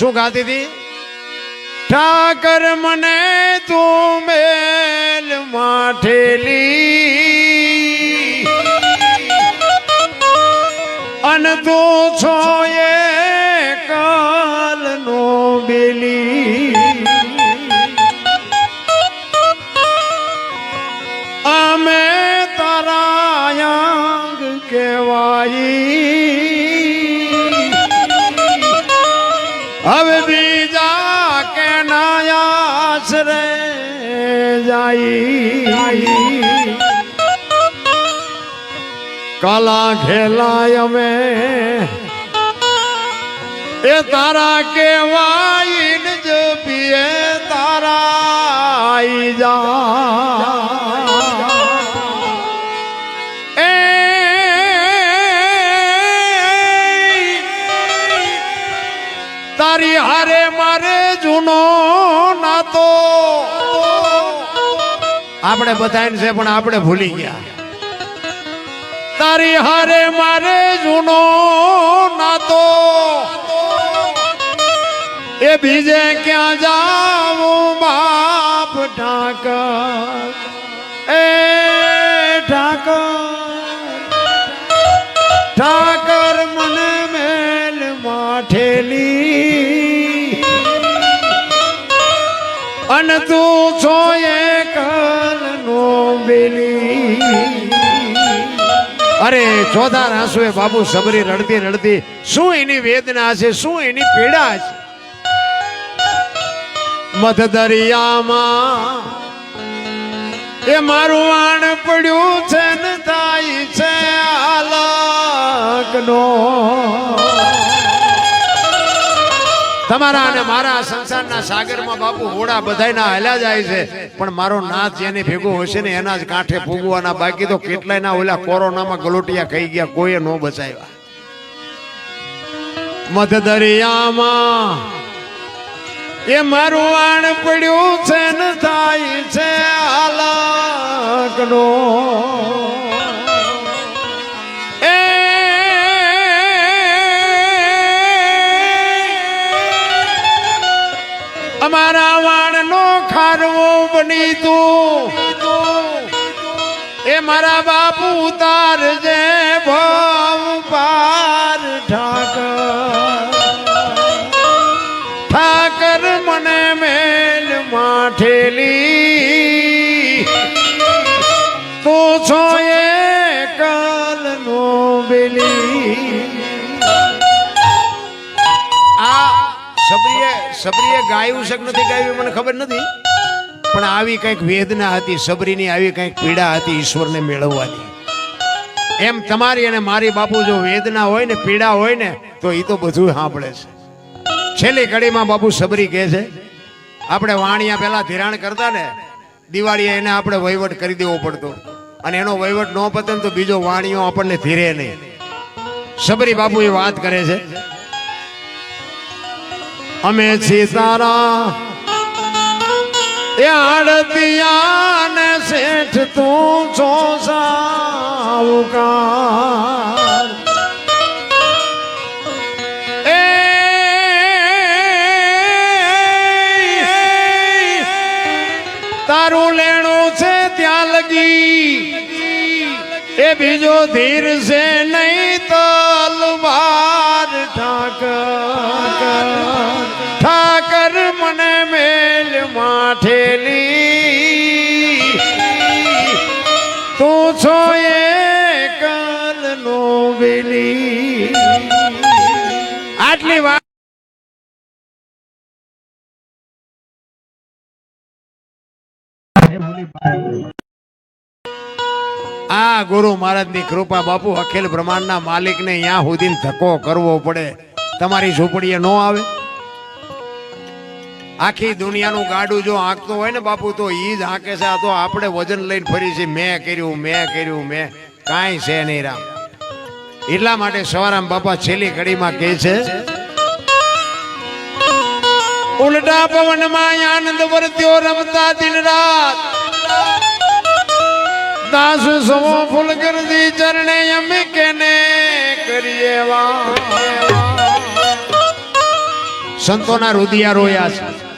શું ગાતી હતી? ઠાકર મને તું મેલ માઠેલી. અન તું છો એ જાય કલા ખેલાય અમે એ તારા કેવાય જ પીએ તારા આઈ જા આપણે બધાને છે, પણ આપણે ભૂલી ગયા. તારી હારે મારે જૂનો નાતો. એ બીજે ક્યાં જાવું, બાપ ઠાકર એ ઠાકર ઠાકર મને મેલ માઠેલી. અન તું છો એ અરે આંસુ એ બાબુ સબરી રડતી રડતી, શું એની વેદના છે? શું એની પીડા છે? મધ દરિયામાં એ મારું વાણ પડ્યું છે ને થાય છે આલકનો તમારા અને મારા સંસારના સાગરમાં બાપુ હોડા બધાયના હાલ્યા જાય છે. પણ મારો નાથ જેને ભેગો હશે ને એના જ કાંઠે ફૂગવાના બાકી તો કેટલાય ના ઓલા કોરોનામાં ગલોટિયા ખાઈ ગયા, કોઈએ ન બચાવ્યા. મધ દરિયામાં એ મારું વાણ પડ્યું છે ને થાય છે હાલકનો ખારવો બની તું. એ મારા બાપુ તાર જે ભવ પાર ઠાકર ઠાકર મને મેલ માઠેલી. તું છો એ કાલ નો બેલી. આ સબરીએ સબરીએ ગાયું છે કે નથી ગાયું મને ખબર નથી. પણ આવી કંઈક વેદના હતી, સબરીની આવી કંઈક પીડા હતી ઈશ્વરને મેળવવાની. એમ તમારી અને મારી બાપુ જો વેદના હોય ને, પીડા હોય ને, તો એ તો બધું સાંભળે છે. છેલ્લી કડીમાં બાપુ સબરી કહે છે, આપણે વાણિયા પહેલાં ધિરાણ કરતા ને, દિવાળીએ એને આપણે વહીવટ કરી દેવો પડતો. અને એનો વહીવટ ન પતે તો બીજો વાણિયો આપણને ધીરે નહીં. સબરી બાપુ એ વાત કરે છે, અમે છીએ એ આડતિયા ને શેઠ તું છો સાવકાર એ, તારું લેણું છે ત્યાં લગી. એ બીજો ધીર છે નહીં. માઠેલી તું છો એ કલ નો બેલી આટલી વાત આ ગુરુ મહારાજની કૃપા બાપુ અખિલ બ્રહ્માંડના માલિકને અહીંયા સુધી ધક્કો કરવો પડે. તમારી ઝૂંપડીએ ન આવે? આખી દુનિયાનું ગાડું જો હાંકતો હોય ને બાપુ, તો ઈ જ હાંકે છે. આ તો આપણે વજન લઈને ફરી છે મેં કર્યું મેં કર્યું, મેં. કાંઈ છે નહીં રામ. એટલા માટે સવારામ બાપા છેલ્લી ઘડીમાં કહે છે, ઉલટા પવનમાં આનંદ વર્ત્યો રમતા દિન રાત. દાસ સમો ફૂલ કરદી ચરણે અમે કેને કરીએ વા? સંતોના રુદિયા રોયા છે.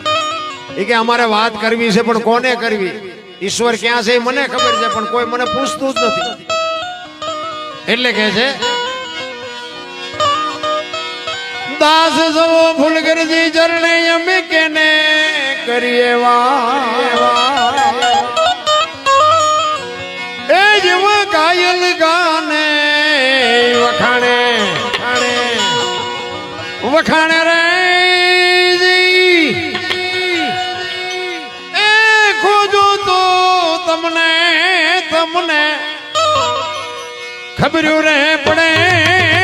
એ કે અમારે વાત કરવી છે પણ કોને કરવી ઈશ્વર ક્યાં છે એ મને ખબર છે પણ કોઈ મને પૂછતું જ નથી એટલે કે છે દાસ સવો ફૂલગરજી ચરણે અમે કેને કરીએ વા એ જીવ કાયલ ગાને વખાણે વખાણે ખબર્યું રે પડે.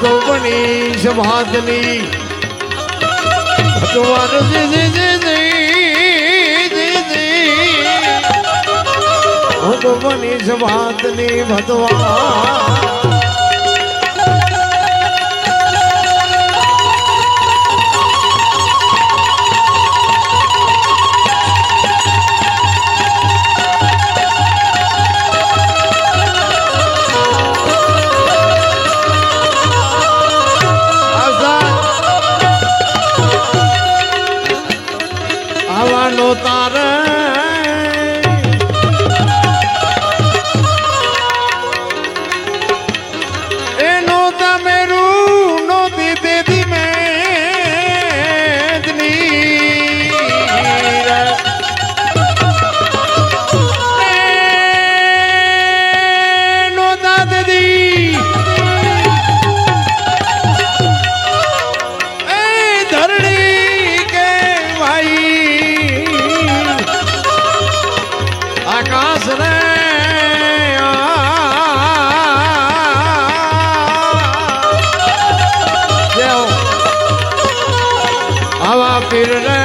તો બની સમાજની ભગવાન હું તો જવાતની ભગવાન. આકાશ રે આવા પીર રે